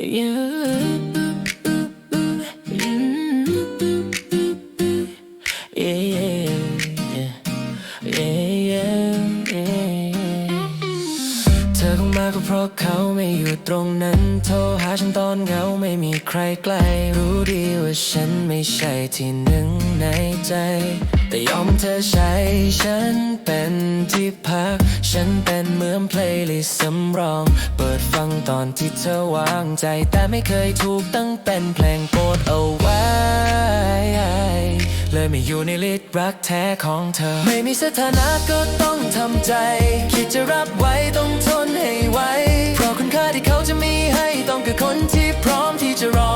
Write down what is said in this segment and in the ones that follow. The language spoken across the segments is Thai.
เก็เพราะเขาไม่อยู่ตรงนั้นโทรหาฉันตอนเหงาไม่มีใครใกล้รู้ดีว่าฉันไม่ใช่ที่หนึ่งในใจ แต่ยอมเธอใช้ฉันเป็นที่พัก ฉันเป็นเหมือนเพลย์ลิสต์สำรอง เปิดฟังตอนที่เธอวางใจ แต่ไม่เคยถูกตั้งเป็นเพลงโปรดเอา เลยไม่อยู่ในลิสต์รักแท้ของเธอ ไม่มีสถานะก็ต้องทำใจ คิดจะรับไว้ต้องทนให้ไวเพราะคุณค่าที่เขาจะมีให้ต้องคือคนที่พร้อมที่จะรอ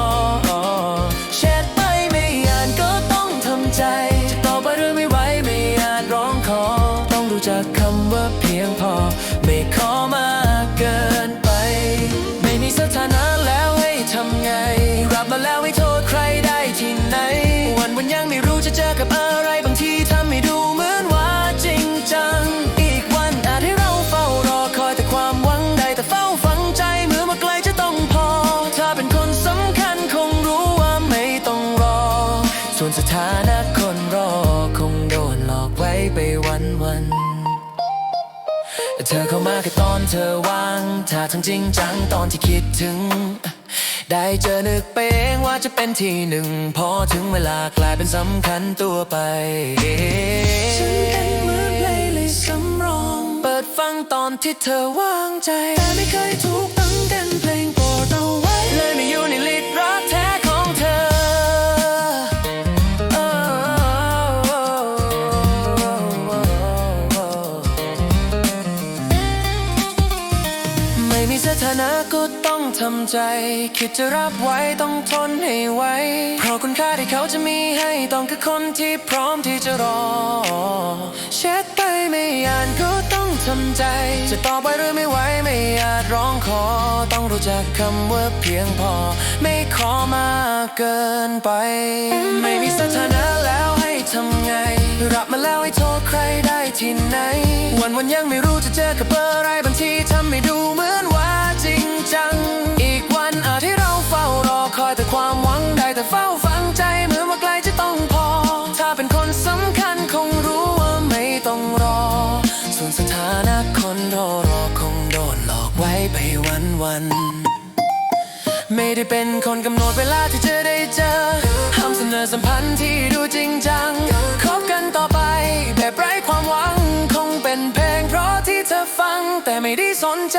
กับอะไรบางทีทำให้ดูเหมือนว่าจริงจัง อีกวันอาจให้เราเฝ้ารอคอยแต่ความหวังได้แต่เฝ้าฝังใจเมื่อมาไกลจะต้องพอ ถ้าเป็นคนสำคัญคงรู้ว่าไม่ต้องรอ ส่วนสถานะคนรอคงโดนหลอกไว้ไปวันวันเธอเข้ามาแค่ตอนเธอว่าง ถ้าทั้งจริงจังตอนที่คิดถึง ได้เจอนึกไปเองว่าจะเป็นที่หนึ่ง พอถึงเวลากลายเป็นสำคัญตัวไป ฉันเป็นเหมือนเพลงเลยสำรอง เปิดฟังตอนที่เธอว่างใจ แต่ไม่เคยถูกตั้งเป็นเพลง นะก็ต้องทำใจ คิดจะรับไว้ต้องทนให้ไวเพราะคุณค่าที่เขาจะมีให้ต้องคือคนที่พร้อมที่จะรอแชทไปไม่อ่านก็ต้องทำใจ จะตอบไว้หรือไม่ไหวไม่อาจร้องขอ ต้องรู้จักคำว่าเพียงพอ ไม่ขอมากเกินไป ไม่มีสถานะแล้วให้ทำไง รับมาแล้วให้โทษใครได้ที่ไหน วันวันยังไม่รู้จะเจอกับเบอร์อะไรบางทีทำให้ดูเหมือน ความหวังได้แต่เฝ้าฝังใจเหมื่อว่าไกลจะต้องพอ ถ้าเป็นคนสำคัญคงรู้ว่าไม่ต้องรอ ส่วนสถานะคนรอรอคงโดนหลอกไว้ไปวันวันไม่ได้เป็นคนกำหนดเวลาที่จะได้เจอห้ามเสนอสัมพันธ์ที่ดูจริงจัง คบกันต่อไปแบบไร้ความหวัง คงเป็นเพลงเพราะที่เธอฟังแต่ไม่ได้สนใจ